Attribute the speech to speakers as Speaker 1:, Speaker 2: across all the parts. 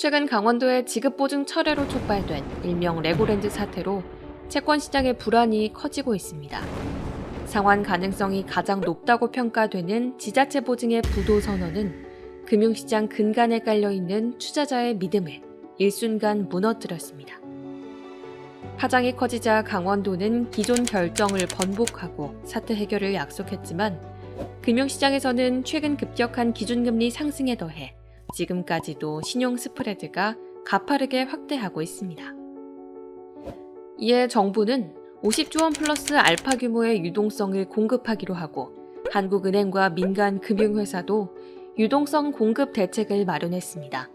Speaker 1: 최근 강원도의 지급보증 철회로 촉발된 일명 레고랜드 사태로 채권 시장의 불안이 커지고 있습니다. 상환 가능성이 가장 높다고 평가되는 지자체 보증의 부도 선언은 금융시장 근간에 깔려 있는 투자자의 믿음을 일순간 무너뜨렸습니다. 파장이 커지자 강원도는 기존 결정을 번복하고 사태 해결을 약속했지만 금융시장에서는 최근 급격한 기준금리 상승에 더해 지금까지도 신용 스프레드가 가파르게 확대하고 있습니다. 이에 정부는 50조 원 플러스 알파 규모의 유동성을 공급하기로 하고 한국은행과 민간 금융회사도 유동성 공급 대책을 마련했습니다.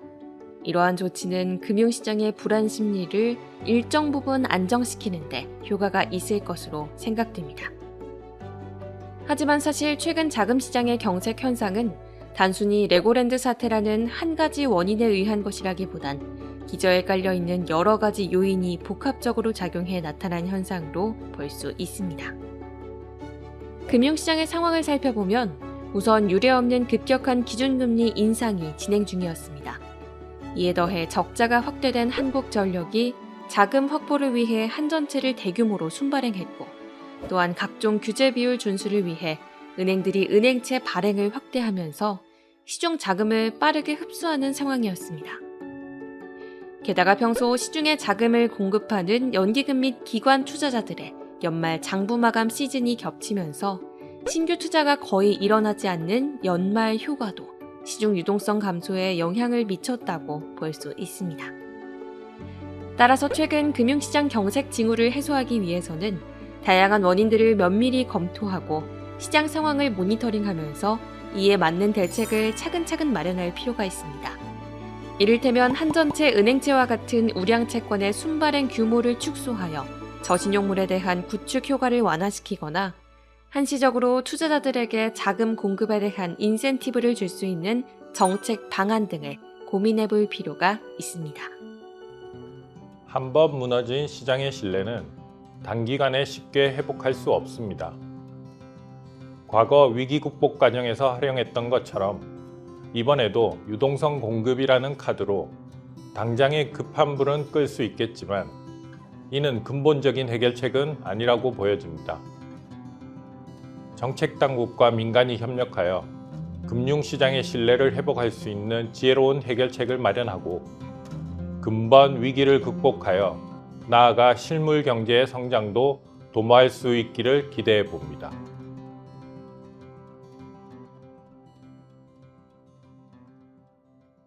Speaker 1: 이러한 조치는 금융시장의 불안 심리를 일정 부분 안정시키는데 효과가 있을 것으로 생각됩니다. 하지만 사실 최근 자금 시장의 경색 현상은 단순히 레고랜드 사태라는 한 가지 원인에 의한 것이라기보단 기저에 깔려 있는 여러 가지 요인이 복합적으로 작용해 나타난 현상으로 볼 수 있습니다. 금융시장의 상황을 살펴보면 우선 유례 없는 급격한 기준금리 인상이 진행 중이었습니다. 이에 더해 적자가 확대된 한국전력이 자금 확보를 위해 한전체를 대규모로 순발행했고 또한 각종 규제 비율 준수를 위해 은행들이 은행채 발행을 확대하면서 시중 자금을 빠르게 흡수하는 상황이었습니다. 게다가 평소 시중에 자금을 공급하는 연기금 및 기관 투자자들의 연말 장부 마감 시즌이 겹치면서 신규 투자가 거의 일어나지 않는 연말 효과도 시중 유동성 감소에 영향을 미쳤다고 볼 수 있습니다. 따라서 최근 금융시장 경색 징후를 해소하기 위해서는 다양한 원인들을 면밀히 검토하고 시장 상황을 모니터링하면서 이에 맞는 대책을 차근차근 마련할 필요가 있습니다. 이를테면 한전체 은행채와 같은 우량 채권의 순발행 규모를 축소하여 저신용물에 대한 구축 효과를 완화시키거나 한시적으로 투자자들에게 자금 공급에 대한 인센티브를 줄 수 있는 정책 방안 등을 고민해 볼 필요가 있습니다.
Speaker 2: 한 번 무너진 시장의 신뢰는 단기간에 쉽게 회복할 수 없습니다. 과거 위기 극복 과정에서 활용했던 것처럼 이번에도 유동성 공급이라는 카드로 당장의 급한 불은 끌 수 있겠지만 이는 근본적인 해결책은 아니라고 보여집니다. 정책 당국과 민간이 협력하여 금융시장의 신뢰를 회복할 수 있는 지혜로운 해결책을 마련하고 근본 위기를 극복하여 나아가 실물 경제의 성장도 도모할 수 있기를 기대해 봅니다.